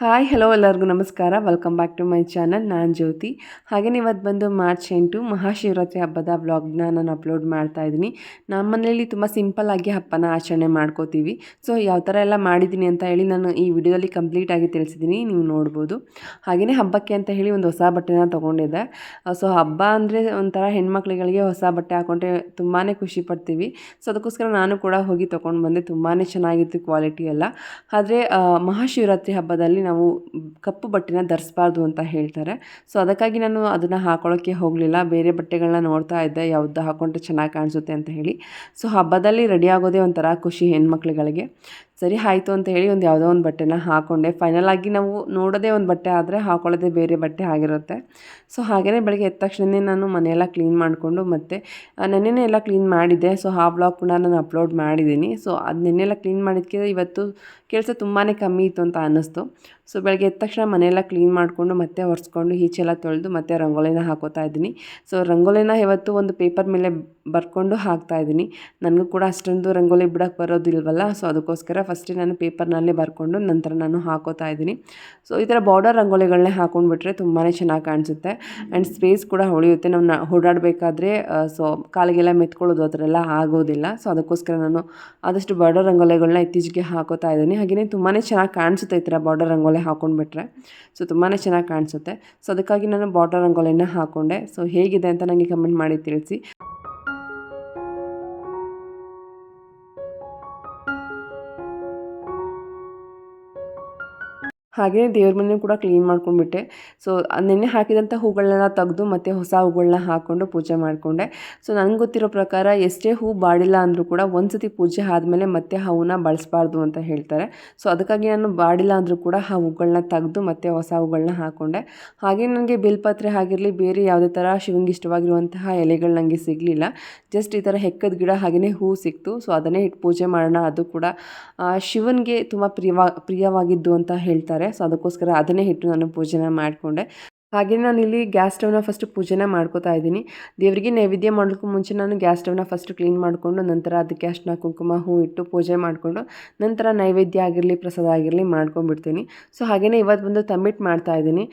Hi hello ಎಲ್ಲರಿಗೂ ನಮಸ್ಕಾರ. Welcome back to my channel ನಾನು ಜ್ಯೋತಿ. ಹಾಗೇನೆ ಇವತ್ತು ಬಂದು ಮಾರ್ಚ್ ಎಂಟು ಮಹಾಶಿವರಾತ್ರಿ ಹಬ್ಬದ ವ್ಲಾಗ್ನ ನಾನು ಅಪ್ಲೋಡ್ ಮಾಡ್ತಾ ಇದ್ದೀನಿ. ನಮ್ಮ ಮನೆಯಲ್ಲಿ ತುಂಬ ಸಿಂಪಲ್ ಆಗಿ ಹಬ್ಬನ ಆಚರಣೆ ಮಾಡ್ಕೋತೀವಿ. ಸೊ ಯಾವ ಥರ ಎಲ್ಲ ಮಾಡಿದ್ದೀನಿ ಅಂತ ಹೇಳಿ ನಾನು ಈ ವಿಡಿಯೋದಲ್ಲಿ ಕಂಪ್ಲೀಟಾಗಿ ತಿಳಿಸಿದ್ದೀನಿ. ನೀವು ನೋಡ್ಬೋದು. ಹಾಗೆಯೇ ಹಬ್ಬಕ್ಕೆ ಅಂತ ಹೇಳಿ ಒಂದು ಹೊಸ ಬಟ್ಟೆನ ತೊಗೊಂಡಿದ್ದೆ. ಸೊ ಹಬ್ಬ ಅಂದರೆ ಒಂಥರ ಹೆಣ್ಮಕ್ಳುಗಳಿಗೆ ಹೊಸ ಬಟ್ಟೆ ಹಾಕೊಂಡ್ರೆ ತುಂಬಾ ಖುಷಿ ಪಡ್ತೀವಿ. ಸೊ ಅದಕ್ಕೋಸ್ಕರ ನಾನು ಕೂಡ ಹೋಗಿ ತೊಗೊಂಡು ಬಂದೆ. ತುಂಬಾ ಚೆನ್ನಾಗಿತ್ತು ಕ್ವಾಲಿಟಿ ಎಲ್ಲ. ಆದರೆ ಮಹಾಶಿವರಾತ್ರಿ ಹಬ್ಬದಲ್ಲಿ ನಾವು ಕಪ್ಪು ಬಟ್ಟೆನ ಧರಿಸ್ಬಾರ್ದು ಅಂತ ಹೇಳ್ತಾರೆ. ಸೊ ಅದಕ್ಕಾಗಿ ನಾನು ಅದನ್ನು ಹಾಕೊಳ್ಳೋಕ್ಕೆ ಹೋಗಲಿಲ್ಲ. ಬೇರೆ ಬಟ್ಟೆಗಳನ್ನ ನೋಡ್ತಾ ಇದ್ದೆ. ಯಾವುದು ಹಾಕೊಂಡ್ರೆ ಚೆನ್ನಾಗಿ ಕಾಣಿಸುತ್ತೆ ಅಂತ ಹೇಳಿ. ಸೊ ಹಬ್ಬದಲ್ಲಿ ರೆಡಿ ಆಗೋದೇ ಒಂಥರ ಖುಷಿ ಹೆಣ್ಮಕ್ಳುಗಳಿಗೆ. ಸರಿ, ಆಯಿತು ಅಂತ ಹೇಳಿ ಒಂದು ಯಾವುದೋ ಒಂದು ಬಟ್ಟೆನ ಹಾಕ್ಕೊಂಡೆ ಫೈನಲ್ ಆಗಿ ನಾವು ನೋಡೋದೇ ಒಂದು ಬಟ್ಟೆ ಆದರೆ ಹಾಕೊಳ್ಳೋದೇ ಬೇರೆ ಬಟ್ಟೆ ಆಗಿರುತ್ತೆ. ಸೊ ಹಾಗೆಯೇ ಬೆಳಗ್ಗೆ ಎದ್ದ ತಕ್ಷಣವೇ ನಾನು ಮನೆಯೆಲ್ಲ ಕ್ಲೀನ್ ಮಾಡಿಕೊಂಡು ಮತ್ತು ನೆನ್ನೆನೇ ಎಲ್ಲ ಕ್ಲೀನ್ ಮಾಡಿದ್ದೆ. ಸೊ ಆ ಬ್ಲಾಗ್ ಕೂಡ ನಾನು ಅಪ್ಲೋಡ್ ಮಾಡಿದ್ದೀನಿ. ಸೊ ಅದು ನೆನ್ನೆಲ್ಲ ಕ್ಲೀನ್ ಮಾಡಿದ್ಕೆ ಇವತ್ತು ಕೆಲಸ ತುಂಬಾ ಕಮ್ಮಿ ಇತ್ತು ಅಂತ ಅನ್ನಿಸ್ತು. ಸೊ ಬೆಳಗ್ಗೆ ಎದ್ದ ತಕ್ಷಣ ಮನೆಯೆಲ್ಲ ಕ್ಲೀನ್ ಮಾಡಿಕೊಂಡು ಮತ್ತೆ ಒರೆಸ್ಕೊಂಡು ಈಚೆಲ್ಲ ತೊಳೆದು ಮತ್ತೆ ರಂಗೋಲಿನ ಹಾಕೋತಾ ಇದ್ದೀನಿ. ಸೊ ರಂಗೋಲಿನ ಇವತ್ತು ಒಂದು ಪೇಪರ್ ಮೇಲೆ ಬರ್ಕೊಂಡು ಹಾಕ್ತಾ ಇದ್ದೀನಿ. ನನಗೂ ಕೂಡ ಅಷ್ಟೊಂದು ರಂಗೋಲಿ ಬಿಡೋಕ್ಕೆ ಬರೋದಿಲ್ವಲ್ಲ? ಸೊ, ಅದಕ್ಕೋಸ್ಕರ ಫಸ್ಟೇ ನಾನು ಪೇಪರ್ನಲ್ಲೇ ಬರ್ಕೊಂಡು ನಂತರ ನಾನು ಹಾಕೋತಾ ಇದ್ದೀನಿ. ಸೊ, ಈ ಥರ ಬಾರ್ಡರ್ ರಂಗೋಲಿಗಳನ್ನೇ ಹಾಕೊಂಡ್ಬಿಟ್ರೆ ತುಂಬಾ ಚೆನ್ನಾಗಿ ಕಾಣಿಸುತ್ತೆ. ಆ್ಯಂಡ್ ಸ್ಪೇಸ್ ಕೂಡ ಹೊಳೆಯುತ್ತೆ ನಾವು ಓಡಾಡಬೇಕಾದ್ರೆ ಸೊ, ಕಾಲಿಗೆಲ್ಲ ಮೆತ್ಕೊಳ್ಳೋದು ಆ ಥರ ಎಲ್ಲ ಆಗೋದಿಲ್ಲ. ಸೊ, ಅದಕ್ಕೋಸ್ಕರ ನಾನು ಆದಷ್ಟು ಬಾರ್ಡರ್ ರಂಗೋಲಿಗಳನ್ನ ಇತ್ತೀಚೆಗೆ ಹಾಕೋತಾ ಇದ್ದೀನಿ. ಹಾಗೆಯೇ ತುಂಬಾ ಚೆನ್ನಾಗಿ ಕಾಣಿಸುತ್ತೆ ಈ ಥರ ಬಾರ್ಡರ್ ರಂಗೋಲಿ ಹಾಕೊಂಡ್ಬಿಟ್ರೆ. ಸೊ ತುಂಬಾ ಚೆನ್ನಾಗಿ ಕಾಣಿಸುತ್ತೆ. ಸೊ, ಅದಕ್ಕಾಗಿ ನಾನು ಬಾರ್ಡರ್ ರಂಗೋಲಿನ ಹಾಕೊಂಡೆ. ಸೊ, ಹೇಗಿದೆ ಅಂತ ನನಗೆ ಕಮೆಂಟ್ ಮಾಡಿ ತಿಳಿಸಿ. ಹಾಗೆಯೇ ದೇವ್ರ ಮನೆ ಕೂಡ ಕ್ಲೀನ್ ಮಾಡ್ಕೊಂಡ್ಬಿಟ್ಟೆ. ಸೊ ನೆನ್ನೆ ಹಾಕಿದಂಥ ಹೂಗಳನ್ನೆಲ್ಲ ತೆಗೆದು ಮತ್ತು ಹೊಸ ಹೂಗಳನ್ನ ಹಾಕ್ಕೊಂಡು ಪೂಜೆ ಮಾಡಿಕೊಂಡೆ. ಸೊ ನನಗೆ ಗೊತ್ತಿರೋ ಪ್ರಕಾರ ಎಷ್ಟೇ ಹೂ ಬಾಡಿಲ್ಲ ಅಂದರೂ ಕೂಡ ಒಂದು ಸತಿ ಪೂಜೆ ಆದಮೇಲೆ ಮತ್ತೆ ಹೂವನ್ನ ಬಳಸಬಾರ್ದು ಅಂತ ಹೇಳ್ತಾರೆ. ಸೊ ಅದಕ್ಕಾಗಿ ನಾನು ಬಾಡಿಲ್ಲ ಅಂದರೂ ಕೂಡ ಆ ಹೂಗಳನ್ನ ತೆಗೆದು ಮತ್ತೆ ಹೊಸ ಹೂಗಳನ್ನ ಹಾಕ್ಕೊಂಡೆ ಹಾಗೆ ನನಗೆ ಬಿಲ್ಪತ್ರೆ ಆಗಿರಲಿ, ಬೇರೆ ಯಾವುದೇ ಥರ ಶಿವಂಗೆ ಇಷ್ಟವಾಗಿರುವಂತಹ ಎಲೆಗಳು ನನಗೆ ಸಿಗಲಿಲ್ಲ. ಜಸ್ಟ್ ಈ ಥರ ಹೆಕ್ಕದ ಗಿಡ ಹಾಗೆಯೇ ಹೂ ಸಿಕ್ತು. ಸೊ ಅದನ್ನೇ ಇಟ್ಟು ಪೂಜೆ ಮಾಡೋಣ. ಅದು ಕೂಡ ಶಿವನಿಗೆ ತುಂಬ ಪ್ರಿಯವಾ, ಪ್ರಿಯವಾಗಿದ್ದು ಅಂತ ಹೇಳ್ತಾರೆ. ಸೊ ಅದಕ್ಕೋಸ್ಕರ ಅದನ್ನೇ ಹಿಟ್ಟು ನಾನು ಪೂಜೆನ ಮಾಡಿಕೊಂಡೆ. ಹಾಗೆ ನಾನು ಇಲ್ಲಿ ಗ್ಯಾಸ್ ಸ್ಟವ್ನ ಫಸ್ಟ್ ಪೂಜೆನ ಮಾಡ್ಕೋತಾ ಇದ್ದೀನಿ. ದೇವರಿಗೆ ನೈವೇದ್ಯ ಮಾಡೋಕ್ಕೂ ಮುಂಚೆ ನಾನು ಗ್ಯಾಸ್ ಸ್ಟವ್ನ ಫಸ್ಟ್ ಕ್ಲೀನ್ ಮಾಡಿಕೊಂಡು, ನಂತರ ಅದಕ್ಕೆ ಅಷ್ಟನ್ನ ಕುಂಕುಮ, ಹೂ ಇಟ್ಟು ಪೂಜೆ ಮಾಡಿಕೊಂಡು, ನಂತರ ನೈವೇದ್ಯ ಆಗಿರಲಿ, ಪ್ರಸಾದ ಆಗಿರಲಿ ಮಾಡ್ಕೊಂಡ್ಬಿಡ್ತೀನಿ. ಸೊ ಹಾಗೆಯೇ ಇವತ್ತು ಬಂದು ತಂಬಿಟ್ಟು ಮಾಡ್ತಾ ಇದ್ದೀನಿ.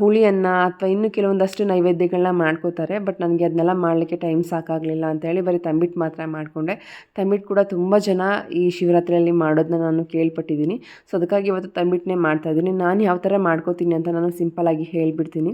ಹುಳಿಯನ್ನು ಅಥವಾ ಇನ್ನೂ ಕೆಲವೊಂದಷ್ಟು ನೈವೇದ್ಯಗಳನ್ನ ಮಾಡ್ಕೋತಾರೆ ಬಟ್ ನನಗೆ ಅದನ್ನೆಲ್ಲ ಮಾಡಲಿಕ್ಕೆ ಟೈಮ್ ಸಾಕಾಗಲಿಲ್ಲ ಅಂತೇಳಿ ಬರೀ ತಂಬಿಟ್ಟು ಮಾತ್ರ ಮಾಡಿಕೊಂಡೆ. ತಂಬಿಟ್ಟು ಕೂಡ ತುಂಬ ಜನ ಈ ಶಿವರಾತ್ರಿಯಲ್ಲಿ ಮಾಡೋದನ್ನ ನಾನು ಕೇಳ್ಪಟ್ಟಿದ್ದೀನಿ. ಸೊ ಅದಕ್ಕಾಗಿ ಇವತ್ತು ತಂಬಿಟ್ಟನ್ನೇ ಮಾಡ್ತಾಯಿದ್ದೀನಿ ನಾನು ಯಾವ ಥರ ಮಾಡ್ಕೋತೀನಿ ಅಂತ ನಾನು ಸಿಂಪಲಾಗಿ ಹೇಳ್ಬಿಡ್ತೀನಿ. ಮಾಡ್ತೀನಿ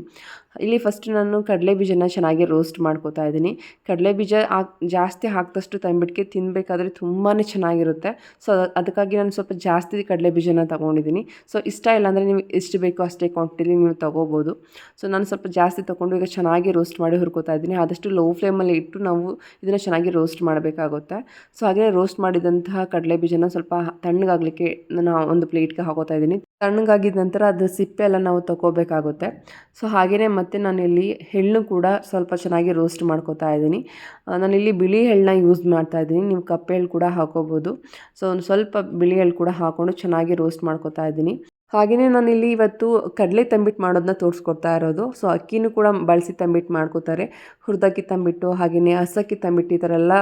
ಇಲ್ಲಿ ಫಸ್ಟ್ ನಾನು ಕಡಲೆ ಬೀಜನ ಚೆನ್ನಾಗಿ ರೋಸ್ಟ್ ಮಾಡ್ಕೋತಾ ಇದ್ದೀನಿ. ಕಡಲೆ ಬೀಜ ಹಾಕ್, ಜಾಸ್ತಿ ಹಾಕಿದಷ್ಟು ತಂಬಿಟ್ಟಿಗೆ ತಿನ್ನಬೇಕಾದ್ರೆ ತುಂಬಾ ಚೆನ್ನಾಗಿರುತ್ತೆ. ಸೊ ಅದಕ್ಕಾಗಿ ನಾನು ಸ್ವಲ್ಪ ಜಾಸ್ತಿ ಕಡಲೆ ಬೀಜನ ತೊಗೊಂಡಿದ್ದೀನಿ. ಸೊ ಇಷ್ಟ ಇಲ್ಲ ಅಂದರೆ ನೀವು ಎಷ್ಟು ಬೇಕೋ ಅಷ್ಟೇ ಕ್ವಾಂಟಿಟಿಲಿ ನೀವು ತೊಗೋಬೋದು. ಸೊ ನಾನು ಸ್ವಲ್ಪ ಜಾಸ್ತಿ ತೊಗೊಂಡು ಈಗ ಚೆನ್ನಾಗಿ ರೋಸ್ಟ್ ಮಾಡಿ ಹುರ್ಕೋತಾ ಇದ್ದೀನಿ. ಆದಷ್ಟು ಲೋ ಫ್ಲೇಮಲ್ಲಿ ಇಟ್ಟು ನಾವು ಇದನ್ನು ಚೆನ್ನಾಗಿ ರೋಸ್ಟ್ ಮಾಡಬೇಕಾಗುತ್ತೆ. ಸೊ ಹಾಗೆ ರೋಸ್ಟ್ ಮಾಡಿದಂತಹ ಕಡಲೆ ಬೀಜನ ಸ್ವಲ್ಪ ತಣ್ಣಗಾಗಲಿಕ್ಕೆ ನಾನು ಒಂದು ಪ್ಲೇಟ್ಗೆ ಹಾಕೋತಾ ಇದ್ದೀನಿ. ತಣ್ಣಗಾಗಿದ ನಂತರ ಅದು ಸಿಪ್ಪೆ ಎಲ್ಲ ನಾವು ತಗೋಬೇಕಾಗುತ್ತೆ. ಸೊ ಹಾಗೆಯೇ ಮತ್ತು ನಾನಿಲ್ಲಿ ಎಳ್ಳು ಕೂಡ ಸ್ವಲ್ಪ ಚೆನ್ನಾಗಿ ರೋಸ್ಟ್ ಮಾಡ್ಕೋತಾ ಇದ್ದೀನಿ. ನಾನಿಲ್ಲಿ ಬಿಳಿ ಎಳ್ಳನ್ನ ಯೂಸ್ ಮಾಡ್ತಾ ಇದ್ದೀನಿ. ನೀವು ಕಪ್ಪು ಎಳ್ಳು ಕೂಡ ಹಾಕೋಬೋದು. ಸೊ ಒಂದು ಸ್ವಲ್ಪ ಬಿಳಿ ಎಳ್ಳು ಕೂಡ ಹಾಕ್ಕೊಂಡು ಚೆನ್ನಾಗಿ ರೋಸ್ಟ್ ಮಾಡ್ಕೋತಾ ಇದ್ದೀನಿ. ಹಾಗೆಯೇ ನಾನಿಲ್ಲಿ ಇವತ್ತು ಕಡಲೆ ತಂಬಿಟ್ಟು ಮಾಡೋದನ್ನ ತೋರಿಸ್ಕೊಡ್ತಾ ಇರೋದು. ಸೊ ಅಕ್ಕಿನೂ ಕೂಡ ಬಳಸಿ ತಂಬಿಟ್ಟು ಮಾಡ್ಕೋತಾರೆ. ಹುರಿದಕ್ಕಿ ತಂಬಿಟ್ಟು ಹಾಗೆಯೇ ಹಸಕ್ಕಿ ತಂಬಿಟ್ಟು ಈ ಥರ ಎಲ್ಲ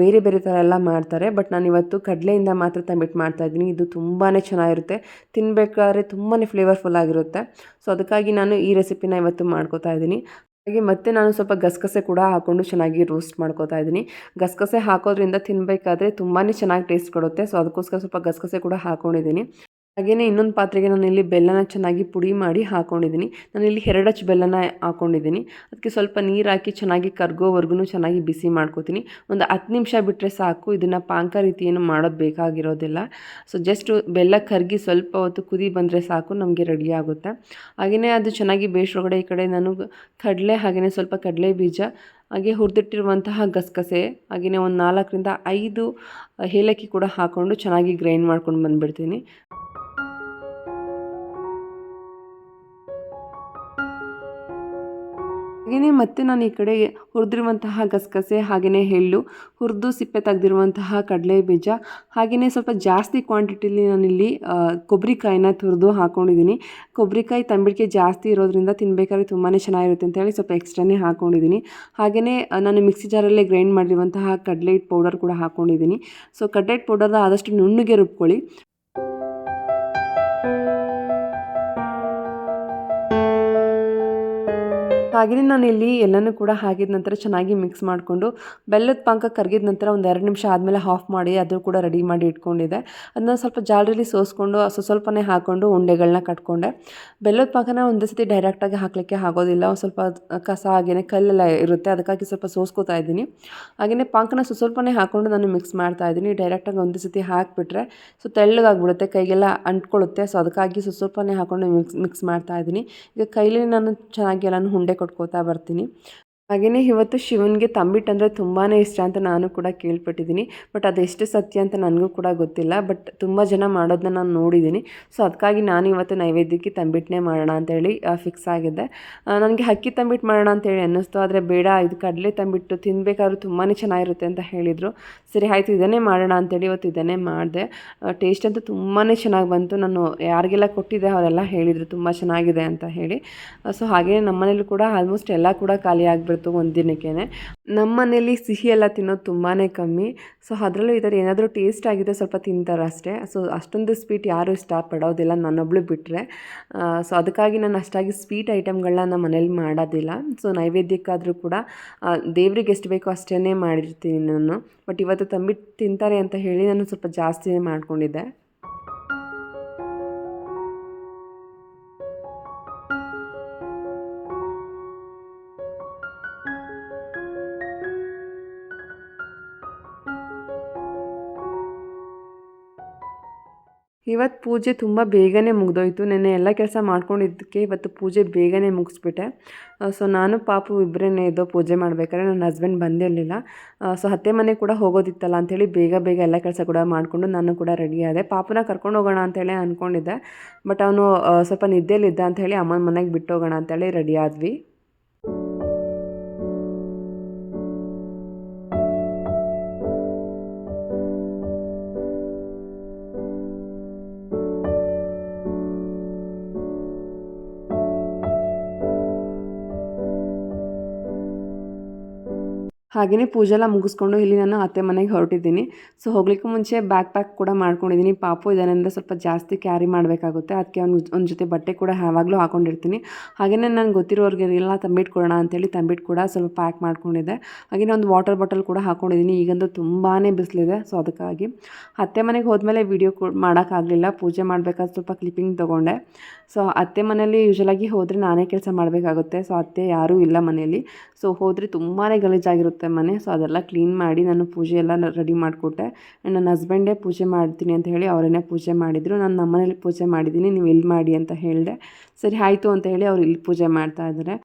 ಬೇರೆ ಬೇರೆ ಥರ ಎಲ್ಲ ಮಾಡ್ತಾರೆ. ಬಟ್ ನಾನು ಇವತ್ತು ಕಡಲೆಯಿಂದ ಮಾತ್ರ ತಂಬಿಟ್ಟು ಮಾಡ್ತಾಯಿದ್ದೀನಿ ಇದು ತುಂಬಾ ಚೆನ್ನಾಗಿರುತ್ತೆ. ತಿನ್ನಬೇಕಾದ್ರೆ ತುಂಬಾ ಫ್ಲೇವರ್ಫುಲ್ ಆಗಿರುತ್ತೆ. ಸೊ ಅದಕ್ಕಾಗಿ ನಾನು ಈ ರೆಸಿಪಿನ ಇವತ್ತು ಮಾಡ್ಕೋತಾ ಇದ್ದೀನಿ. ಹಾಗೆ ಮತ್ತೆ ನಾನು ಸ್ವಲ್ಪ ಗಸಗಸೆ ಕೂಡ ಹಾಕ್ಕೊಂಡು ಚೆನ್ನಾಗಿ ರೋಸ್ಟ್ ಮಾಡ್ಕೋತಾ ಇದ್ದೀನಿ. ಗಸಗಸೆ ಹಾಕೋದ್ರಿಂದ ತಿನ್ನಬೇಕಾದ್ರೆ ತುಂಬಾ ಚೆನ್ನಾಗಿ ಟೇಸ್ಟ್ ಕೊಡುತ್ತೆ. ಸೊ ಅದಕ್ಕೋಸ್ಕರ ಸ್ವಲ್ಪ ಗಸಗಸೆ ಕೂಡ ಹಾಕ್ಕೊಂಡಿದ್ದೀನಿ ಹಾಗೆಯೇ ಇನ್ನೊಂದು ಪಾತ್ರೆಗೆ ನಾನು ಇಲ್ಲಿ ಬೆಲ್ಲನ ಚೆನ್ನಾಗಿ ಪುಡಿ ಮಾಡಿ ಹಾಕ್ಕೊಂಡಿದ್ದೀನಿ ನಾನು ಇಲ್ಲಿ ಎರಡಚ್ಚು ಬೆಲ್ಲನ ಹಾಕ್ಕೊಂಡಿದ್ದೀನಿ ಅದಕ್ಕೆ ಸ್ವಲ್ಪ ನೀರು ಹಾಕಿ ಚೆನ್ನಾಗಿ ಕರ್ಗೋವರೆಗೂ ಚೆನ್ನಾಗಿ ಬಿಸಿ ಮಾಡ್ಕೋತೀನಿ. ಒಂದು ಹತ್ತು ನಿಮಿಷ ಬಿಟ್ಟರೆ ಸಾಕು, ಇದನ್ನು ಪಾಂಕ ರೀತಿ ಏನು ಮಾಡೋದು ಬೇಕಾಗಿರೋದಿಲ್ಲ. ಸೊ ಜಸ್ಟ್ ಬೆಲ್ಲ ಕರ್ಗಿ ಸ್ವಲ್ಪ ಹೊತ್ತು ಕುದಿ ಬಂದರೆ ಸಾಕು, ನಮಗೆ ರೆಡಿ ಆಗುತ್ತೆ. ಹಾಗೆಯೇ ಅದು ಚೆನ್ನಾಗಿ ಬೇಯಿಸೊಳಗಡೆ ಈ ಕಡೆ ನಾನು ಕಡಲೆ ಹಾಗೆಯೇ ಸ್ವಲ್ಪ ಕಡಲೆ ಬೀಜ, ಹಾಗೆ ಹುರಿದಿಟ್ಟಿರುವಂತಹ ಗಸಗಸೆ ಹಾಗೆಯೇ ಒಂದು ನಾಲ್ಕರಿಂದ ಐದು ಏಲಕ್ಕಿ ಕೂಡ ಹಾಕ್ಕೊಂಡು ಚೆನ್ನಾಗಿ ಗ್ರೈಂಡ್ ಮಾಡ್ಕೊಂಡು ಬಂದುಬಿಡ್ತೀನಿ. ಹಾಗೆಯೇ ಮತ್ತೆ ನಾನು ಈ ಕಡೆ ಹುರಿದಿರುವಂತಹ ಗಸಗಸೆ, ಹಾಗೆಯೇ ಎಳ್ಳು, ಹುರಿದು ಸಿಪ್ಪೆ ತೆಗೆದಿರುವಂತಹ ಕಡಲೆ ಬೀಜ, ಹಾಗೆಯೇ ಸ್ವಲ್ಪ ಜಾಸ್ತಿ ಕ್ವಾಂಟಿಟಿಲಿ ನಾನಿಲ್ಲಿ ಕೊಬ್ಬರಿಕಾಯಿನ ತುರಿದು ಹಾಕ್ಕೊಂಡಿದ್ದೀನಿ ಕೊಬ್ಬರಿಕಾಯಿ ತಂಬಿಡಿಕೆ ಜಾಸ್ತಿ ಇರೋದ್ರಿಂದ ತಿನ್ನಬೇಕಾದ್ರೆ ತುಂಬಾ ಚೆನ್ನಾಗಿರುತ್ತೆ ಅಂತೇಳಿ ಸ್ವಲ್ಪ ಎಕ್ಸ್ಟ್ರಾನೇ ಹಾಕ್ಕೊಂಡಿದ್ದೀನಿ ಹಾಗೆಯೇ ನಾನು ಮಿಕ್ಸಿ ಜಾರಲ್ಲೇ ಗ್ರೈಂಡ್ ಮಾಡಿರುವಂತಹ ಕಡಲೆ ಪೌಡರ್ ಕೂಡ ಹಾಕ್ಕೊಂಡಿದ್ದೀನಿ ಸೊ ಕಡಲೆ ಹಿಟ್ಟು ಪೌಡರ್ನ ಆದಷ್ಟು ನುಣ್ಣಗೆ ರುಬ್ಕೊಳ್ಳಿ. ಹಾಗೆಯೇ ನಾನು ಇಲ್ಲಿ ಎಲ್ಲನೂ ಕೂಡ ಹಾಕಿದ ನಂತರ ಚೆನ್ನಾಗಿ ಮಿಕ್ಸ್ ಮಾಡಿಕೊಂಡು ಬೆಲ್ಲದ ಪಾಕ ಕರಗಿದ ನಂತರ ಒಂದು ಎರಡು ನಿಮಿಷ ಆದಮೇಲೆ ಆಫ್ ಮಾಡಿ ಅದು ಕೂಡ ರೆಡಿ ಮಾಡಿ ಇಟ್ಕೊಂಡಿದ್ದೆ. ಅದನ್ನ ಸ್ವಲ್ಪ ಜಾಲರಿಲಿ ಸೋಸ್ಕೊಂಡು ಸ್ವ ಸ್ವಲ್ಪನೇ ಹಾಕ್ಕೊಂಡು ಉಂಡೆಗಳನ್ನ ಕಟ್ಕೊಂಡೆ. ಬೆಲ್ಲದ ಪಾಕನ ಒಂದೇ ಸತಿ ಡೈರೆಕ್ಟಾಗಿ ಹಾಕಲಿಕ್ಕೆ ಆಗೋದಿಲ್ಲ. ಒಂದು ಸ್ವಲ್ಪ ಕಸ ಹಾಗೆಯೇ ಕಲ್ಲೆಲ್ಲ ಇರುತ್ತೆ. ಅದಕ್ಕಾಗಿ ಸ್ವಲ್ಪ ಸೋಸ್ಕೋತಾ ಇದ್ದೀನಿ. ಹಾಗೆಯೇ ಪಾಕನ ಸ್ವ ಸ್ವಲ್ಪನೇ ಹಾಕ್ಕೊಂಡು ನಾನು ಮಿಕ್ಸ್ ಮಾಡ್ತಾ ಇದ್ದೀನಿ. ಡೈರೆಕ್ಟಾಗಿ ಒಂದೇ ಸತಿ ಹಾಕಿಬಿಟ್ರೆ ಸೊ ತೆಳ್ಳಗಾಗ್ಬಿಡುತ್ತೆ. ಕೈಗೆಲ್ಲ ಅಂಟ್ಕೊಳ್ಳುತ್ತೆ ಸೊ ಅದಕ್ಕಾಗಿ ಸ್ವಲ್ಪ ಸ್ವಲ್ಪನೇ ಹಾಕ್ಕೊಂಡು ಮಿಕ್ಸ್ ಮಿಕ್ಸ್ ಮಾಡ್ತಾ ಇದ್ದೀನಿ. ಈಗ ಕೈಲಿ ನಾನು ಚೆನ್ನಾಗಿ ಎಲ್ಲನೂ ಉಂಡೆ ಕೊಟ್ಕೋತಾ ಬರ್ತೀನಿ. ಹಾಗೆಯೇ ಇವತ್ತು ಶಿವನಿಗೆ ತಂಬಿಟ್ಟು ಅಂದರೆ ತುಂಬಾ ಇಷ್ಟ ಅಂತ ನಾನು ಕೂಡ ಕೇಳ್ಪಟ್ಟಿದ್ದೀನಿ. ಬಟ್ ಅದೆಷ್ಟು ಸತ್ಯ ಅಂತ ನನಗೂ ಕೂಡ ಗೊತ್ತಿಲ್ಲ. ಬಟ್ ತುಂಬ ಜನ ಮಾಡೋದನ್ನ ನಾನು ನೋಡಿದ್ದೀನಿ. ಸೊ ಅದಕ್ಕಾಗಿ ನಾನು ಇವತ್ತು ನೈವೇದ್ಯಕ್ಕೆ ತಂಬಿಟ್ಟನೇ ಮಾಡೋಣ ಅಂತೇಳಿ ಫಿಕ್ಸ್ ಆಗಿದೆ ನನಗೆ ಅಕ್ಕಿ ತಂಬಿಟ್ಟು ಮಾಡೋಣ ಅಂತೇಳಿ ಅನ್ನಿಸ್ತು. ಆದರೆ ಬೇಡ, ಇದು ಕಡಲೆ ತಂಬಿಟ್ಟು ತಿನ್ನಬೇಕಾದ್ರೂ ತುಂಬಾ ಚೆನ್ನಾಗಿರುತ್ತೆ ಅಂತ ಹೇಳಿದರು. ಸರಿ, ಆಯಿತು, ಇದನ್ನೇ ಮಾಡೋಣ ಅಂತೇಳಿ ಇವತ್ತು ಇದನ್ನೇ ಮಾಡಿದೆ. ಟೇಸ್ಟ್ ಅಂತೂ ತುಂಬಾ ಚೆನ್ನಾಗಿ ಬಂತು. ನಾನು ಯಾರಿಗೆಲ್ಲ ಕೊಟ್ಟಿದ್ದೆ ಅವರೆಲ್ಲ ಹೇಳಿದರು, ತುಂಬ ಚೆನ್ನಾಗಿದೆ ಅಂತ ಹೇಳಿ. ಸೊ ಹಾಗೆಯೇ ನಮ್ಮನೇಲೂ ಕೂಡ ಆಲ್ಮೋಸ್ಟ್ ಎಲ್ಲ ಕೂಡ ಖಾಲಿ ಆಗಿಬಿಡ್ತು. ಒಂದು ದಿನಕ್ಕೆ ನಮ್ಮ ಮನೇಲಿ ಸಿಹಿ ಎಲ್ಲ ತಿನ್ನೋದು ತುಂಬಾ ಕಮ್ಮಿ. ಸೊ, ಅದರಲ್ಲೂ ಈ ಥರ ಏನಾದರೂ ಟೇಸ್ಟ್ ಆಗಿದೆ ಸ್ವಲ್ಪ ತಿಂತಾರೆ ಅಷ್ಟೇ. ಸೊ, ಅಷ್ಟೊಂದು ಸ್ವೀಟ್ ಯಾರೂ ಇಷ್ಟಪಡೋದಿಲ್ಲ ನನ್ನೊಬ್ಳು ಬಿಟ್ಟರೆ ಸೊ, ಅದಕ್ಕಾಗಿ ನಾನು ಅಷ್ಟಾಗಿ ಸ್ವೀಟ್ ಐಟಮ್ಗಳನ್ನ ನಮ್ಮ ಮನೇಲಿ ಮಾಡೋದಿಲ್ಲ. ಸೊ, ನೈವೇದ್ಯಕ್ಕಾದರೂ ಕೂಡ ದೇವ್ರಿಗೆ ಎಷ್ಟು ಬೇಕೋ ಅಷ್ಟೇ ಮಾಡಿರ್ತೀನಿ ನಾನು. ಬಟ್ ಇವತ್ತು ತಂಬಿಟ್ಟು ತಿಂತಾರೆ ಅಂತ ಹೇಳಿ ನಾನು ಸ್ವಲ್ಪ ಜಾಸ್ತಿನೇ ಮಾಡ್ಕೊಂಡಿದ್ದೆ. ಇವತ್ತು ಪೂಜೆ ತುಂಬ ಬೇಗನೆ ಮುಗಿದೋಯ್ತು. ನೆನ್ನೆ ಎಲ್ಲ ಕೆಲಸ ಮಾಡ್ಕೊಂಡಿದ್ದಕ್ಕೆ ಇವತ್ತು ಪೂಜೆ ಬೇಗನೆ ಮುಗಿಸ್ಬಿಟ್ಟೆ. ಸೊ ನಾನು ಪಾಪು ಇಬ್ಬರೇ ಇದ್ದೋ ಪೂಜೆ ಮಾಡಬೇಕಾದ್ರೆ ನನ್ನ ಹಸ್ಬೆಂಡ್ ಬಂದಿರಲಿಲ್ಲ. ಸೊ ಹತ್ತೆ ಮನೆ ಕೂಡ ಹೋಗೋದಿತ್ತಲ್ಲ ಅಂಥೇಳಿ ಬೇಗ ಬೇಗ ಎಲ್ಲ ಕೆಲಸ ಕೂಡ ಮಾಡಿಕೊಂಡು ನಾನು ಕೂಡ ರೆಡಿ ಆದೆ. ಪಾಪನ ಕರ್ಕೊಂಡು ಹೋಗೋಣ ಅಂತೇಳಿ ಅಂದ್ಕೊಂಡಿದ್ದೆ ಬಟ್ ಅವನು ಸ್ವಲ್ಪ ನಿದ್ದೆಯಲ್ಲಿದ್ದ ಅಂಥೇಳಿ ಅಮ್ಮನ ಮನೆಗೆ ಬಿಟ್ಟು ಹೋಗೋಣ ಅಂತೇಳಿ ರೆಡಿ ಆದ್ವಿ. ಹಾಗೆಯೇ ಪೂಜೆ ಎಲ್ಲ ಮುಗಿಸ್ಕೊಂಡು ಇಲ್ಲಿ ನಾನು ಅತ್ತೆ ಮನೆಗೆ ಹೊರಟಿದ್ದೀನಿ. ಸೊ ಹೋಗ್ಲಿಕ್ಕೆ ಮುಂಚೆ ಬ್ಯಾಕ್ ಪ್ಯಾಕ್ ಕೂಡ ಮಾಡ್ಕೊಂಡಿದ್ದೀನಿ. ಪಾಪು ಇದರಿಂದ ಸ್ವಲ್ಪ ಜಾಸ್ತಿ ಕ್ಯಾರಿ ಮಾಡಬೇಕಾಗುತ್ತೆ. ಅದಕ್ಕೆ ಅವ್ನು ಒಂದು ಜೊತೆ ಬಟ್ಟೆ ಕೂಡ ಯಾವಾಗಲೂ ಹಾಕೊಂಡಿರ್ತೀನಿ. ಹಾಗೆಯೇ ನನಗೆ ಗೊತ್ತಿರೋರಿಗೆಲ್ಲ ತಂಬಿಟ್ಟು ಕೊಡೋಣ ಅಂತೇಳಿ ತಂಬಿಟ್ಟು ಕೂಡ ಸ್ವಲ್ಪ ಪ್ಯಾಕ್ ಮಾಡ್ಕೊಂಡಿದ್ದೆ. ಹಾಗೆಯೇ ಒಂದು ವಾಟರ್ ಬಾಟಲ್ ಕೂಡ ಹಾಕೊಂಡಿದ್ದೀನಿ. ಈಗಂತೂ ತುಂಬಾ ಬಿಸಿಲಿದೆ. ಸೊ ಅದಕ್ಕಾಗಿ ಅತ್ತೆ ಮನೆಗೆ ಹೋದ್ಮೇಲೆ ವೀಡಿಯೋ ಮಾಡೋಕ್ಕಾಗಲಿಲ್ಲ. ಪೂಜೆ ಮಾಡಬೇಕಾದ್ರೆ ಸ್ವಲ್ಪ ಕ್ಲಿಪ್ಪಿಂಗ್ ತೊಗೊಂಡೆ. ಸೊ ಅತ್ತೆ ಮನೇಲಿ ಯೂಶಲಾಗಿ ಹೋದರೆ ನಾನೇ ಕೆಲಸ ಮಾಡಬೇಕಾಗುತ್ತೆ. ಸೊ ಅತ್ತೆ ಯಾರೂ ಇಲ್ಲ ಮನೆಯಲ್ಲಿ. ಸೊ ಹೋದರೆ ತುಂಬಾ ಗಲೀಜಾಗಿರುತ್ತೆ ಮನೆ. ಸೊ ಅದೆಲ್ಲ ಕ್ಲೀನ್ ಮಾಡಿ ನಾನು ಪೂಜೆ ಎಲ್ಲ ರೆಡಿ ಮಾಡಿಕೊಟ್ಟೆ. ಆ್ಯಂಡ್ ನನ್ನ ಹಸ್ಬೆಂಡೇ ಪೂಜೆ ಮಾಡ್ತೀನಿ ಅಂತ ಹೇಳಿ ಅವರನ್ನೇ ಪೂಜೆ ಮಾಡಿದರು. ನಾನು ನಮ್ಮನೇಲಿ ಪೂಜೆ ಮಾಡಿದ್ದೀನಿ, ನೀವು ಇಲ್ಲಿ ಮಾಡಿ ಅಂತ ಹೇಳಿದೆ. ಸರಿ, ಆಯಿತು ಅಂತ ಹೇಳಿ ಅವ್ರು ಇಲ್ಲಿ ಪೂಜೆ ಮಾಡ್ತಾ ಇದ್ದಾರೆ.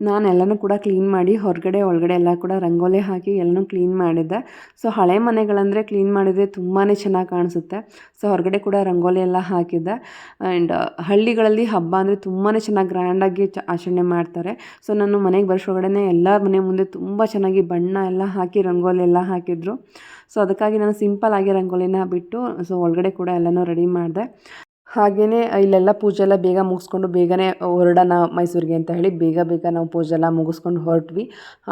ನಾನು ಎಲ್ಲನೂ ಕೂಡ ಕ್ಲೀನ್ ಮಾಡಿ ಹೊರಗಡೆ, ಒಳಗಡೆ ಎಲ್ಲ ಕೂಡ ರಂಗೋಲಿ ಹಾಕಿ ಎಲ್ಲನೂ ಕ್ಲೀನ್ ಮಾಡಿದ್ದೆ. ಸೊ ಹಳೆ ಮನೆಗಳಂದರೆ ಕ್ಲೀನ್ ಮಾಡಿದರೆ ತುಂಬಾ ಚೆನ್ನಾಗಿ ಕಾಣಿಸುತ್ತೆ. ಸೊ ಹೊರಗಡೆ ಕೂಡ ರಂಗೋಲಿ ಎಲ್ಲ ಹಾಕಿದ್ದೆ. ಆ್ಯಂಡ್ ಹಳ್ಳಿಗಳಲ್ಲಿ ಹಬ್ಬ ಅಂದರೆ ತುಂಬಾ ಚೆನ್ನಾಗಿ ಗ್ರ್ಯಾಂಡಾಗಿ ಚ, ಆಚರಣೆ ಮಾಡ್ತಾರೆ. ಸೊ ನಾನು ಮನೆಗೆ ಬರ್ಸೋಗಡೆ ಎಲ್ಲ ಮನೆ ಮುಂದೆ ತುಂಬ ಚೆನ್ನಾಗಿ ಬಣ್ಣ ಎಲ್ಲ ಹಾಕಿ ರಂಗೋಲಿ ಎಲ್ಲ ಹಾಕಿದರು. ಸೊ ಅದಕ್ಕಾಗಿ ನಾನು ಸಿಂಪಲ್ ಆಗಿ ರಂಗೋಲಿನ ಬಿಟ್ಟು ಸೊ ಒಳಗಡೆ ಕೂಡ ಎಲ್ಲನೂ ರೆಡಿ ಮಾಡಿದೆ. ಹಾಗೆಯೇ ಇಲ್ಲೆಲ್ಲ ಪೂಜೆ ಎಲ್ಲ ಬೇಗ ಮುಗಿಸ್ಕೊಂಡು ಬೇಗನೆ ಹೊರಡೋಣ ಮೈಸೂರಿಗೆ ಅಂತ ಹೇಳಿ ಬೇಗ ಬೇಗ ನಾವು ಪೂಜೆ ಎಲ್ಲ ಮುಗಿಸ್ಕೊಂಡು ಹೊರಟ್ವಿ.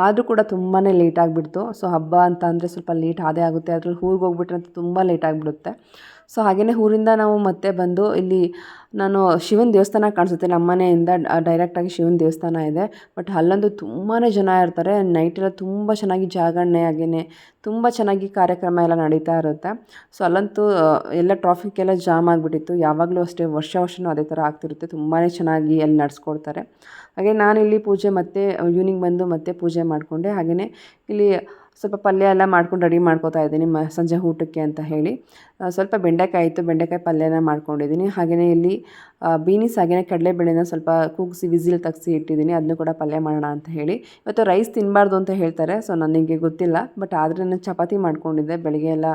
ಆದರೂ ಕೂಡ ತುಂಬಾ ಲೇಟ್ ಆಗಿಬಿಡ್ತು. ಸೊ ಹಬ್ಬ ಅಂತ ಅಂದರೆ ಸ್ವಲ್ಪ ಲೇಟ್ ಆದೇ ಆಗುತ್ತೆ. ಅದ್ರಲ್ಲಿ ಊರಿಗೆ ಹೋಗ್ಬಿಟ್ರೆ ಅಂತ ತುಂಬ ಲೇಟ್ ಆಗಿಬಿಡುತ್ತೆ. ಸೊ ಹಾಗೆಯೇ ಊರಿಂದ ನಾವು ಮತ್ತೆ ಬಂದು ಇಲ್ಲಿ ನಾನು ಶಿವನ ದೇವಸ್ಥಾನ ಕಾಣಿಸುತ್ತೆ, ನಮ್ಮ ಮನೆಯಿಂದ ಡೈರೆಕ್ಟಾಗಿ ಶಿವನ ದೇವಸ್ಥಾನ ಇದೆ. ಬಟ್ ಅಲ್ಲಂತೂ ತುಂಬಾ ಜನ ಇರ್ತಾರೆ ನೈಟೆಲ್ಲ ತುಂಬ ಚೆನ್ನಾಗಿ ಜಾಗರಣೆ ಹಾಗೆಯೇ ತುಂಬ ಚೆನ್ನಾಗಿ ಕಾರ್ಯಕ್ರಮ ಎಲ್ಲ ನಡೀತಾ ಇರುತ್ತೆ. ಸೊ ಅಲ್ಲಂತೂ ಎಲ್ಲ ಟ್ರಾಫಿಕ್ ಎಲ್ಲ ಜಾಮ್ ಆಗಿಬಿಟ್ಟಿತ್ತು. ಯಾವಾಗಲೂ ಅಷ್ಟೇ ವರ್ಷ ವರ್ಷವೂ ಅದೇ ಥರ ಆಗ್ತಿರುತ್ತೆ. ತುಂಬಾ ಚೆನ್ನಾಗಿ ಅಲ್ಲಿ ನಡೆಸ್ಕೊಡ್ತಾರೆ. ಹಾಗೆ ನಾನಿಲ್ಲಿ ಪೂಜೆ ಮತ್ತೆ ಈವ್ನಿಂಗ್ ಬಂದು ಮತ್ತೆ ಪೂಜೆ ಮಾಡಿಕೊಂಡೆ. ಹಾಗೆಯೇ ಇಲ್ಲಿ ಸ್ವಲ್ಪ ಪಲ್ಯ ಎಲ್ಲ ಮಾಡ್ಕೊಂಡು ರೆಡಿ ಮಾಡ್ಕೋತಾ ಇದ್ದೀನಿ ಮ, ಸಂಜೆ ಊಟಕ್ಕೆ ಅಂತ ಹೇಳಿ. ಸ್ವಲ್ಪ ಬೆಂಡೆಕಾಯಿ ಇತ್ತು ಬೆಂಡೆಕಾಯಿ ಪಲ್ಯನ ಮಾಡ್ಕೊಂಡಿದ್ದೀನಿ. ಹಾಗೆಯೇ ಇಲ್ಲಿ ಬೀನಿಸ್ ಹಾಗೆಯೇ ಕಡಲೆಬೇಳೆನ ಸ್ವಲ್ಪ ಕೂಗಿಸಿ, ವಿಸಿಲ್ ತಗ್ಸಿ ಇಟ್ಟಿದ್ದೀನಿ. ಅದನ್ನು ಕೂಡ ಪಲ್ಯ ಮಾಡೋಣ ಅಂತ ಹೇಳಿ. ಇವತ್ತು ರೈಸ್ ತಿನ್ನಬಾರ್ದು ಅಂತ ಹೇಳ್ತಾರೆ, ಸೊ ನನಗೆ ಗೊತ್ತಿಲ್ಲ. ಬಟ್ ಆದರೆ ನಾನು ಚಪಾತಿ ಮಾಡ್ಕೊಂಡಿದ್ದೆ. ಬೆಳಗ್ಗೆ ಎಲ್ಲ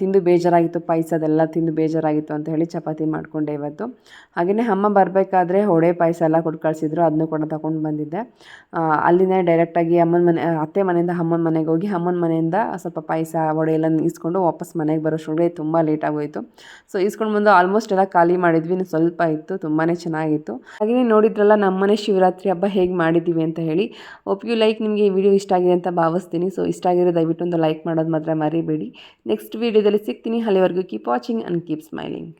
ತಿಂದು ಬೇಜಾರಾಗಿತ್ತು, ಪಾಯಸ ಅದೆಲ್ಲ ತಿಂದು ಬೇಜಾರಾಗಿತ್ತು ಅಂತ ಹೇಳಿ ಚಪಾತಿ ಮಾಡಿಕೊಂಡೆ ಇವತ್ತು. ಹಾಗೆಯೇ ಅಮ್ಮ ಬರಬೇಕಾದ್ರೆ ಹೊಡೆ ಪಾಯಸ ಎಲ್ಲ ಕೊಟ್ಟು ಕಳಿಸಿದ್ರು ಅದನ್ನು ಕೂಡ ತಗೊಂಡು ಬಂದಿದ್ದೆ. ಅಲ್ಲಿಂದ ಡೈರೆಕ್ಟಾಗಿ ಅಮ್ಮನ ಮನೆ, ಅತ್ತೆ ಮನೆಯಿಂದ ಅಮ್ಮನ ಮನೆಗೆ ಹೋಗಿ ಅಮ್ಮನ ಮನೆಯಿಂದ ಸ್ವಲ್ಪ ಪಾಯಸ, ವಡೆ ಎಲ್ಲ ಇಸ್ಕೊಂಡು ವಾಪಸ್ ಮನೆಗೆ ಬರೋಷ್ಟೊಳಗೆ ತುಂಬ ಲೇಟ್ ಆಗೋಯಿತು. ಸೊ ಇಸ್ಕೊಂಡು ಬಂದು ಆಲ್ಮೋಸ್ಟ್ ಎಲ್ಲ ಖಾಲಿ ಮಾಡಿದ್ವಿ ಸ್ವಲ್ಪ ಇತ್ತು ತುಂಬಾ ಚೆನ್ನಾಗಿತ್ತು. ಹಾಗೆಯೇ ನೋಡಿದ್ರಲ್ಲ, ನಮ್ಮನೆ ಶಿವರಾತ್ರಿ ಹಬ್ಬ ಹೇಗೆ ಮಾಡಿದ್ದೀವಿ ಅಂತ ಹೇಳಿ. ಒಪ್ ಯು ಲೈಕ್ ನಿಮಗೆ ಈ ವಿಡಿಯೋ ಇಷ್ಟ ಆಗಿದೆ ಅಂತ ಭಾವಿಸ್ತೀನಿ. ಸೊ ಇಷ್ಟ ಆಗಿರೋ ದಯವಿಟ್ಟು ಒಂದು ಲೈಕ್ ಮಾಡೋದು ಮಾತ್ರ ಮರಿಬೇಡಿ. ನೆಕ್ಸ್ಟ್ ವೀಡಿಯೋದಲ್ಲಿ ಸಿಗ್ತೀನಿ. ಅಲ್ಲಿವರೆಗೂ keep watching and keep smiling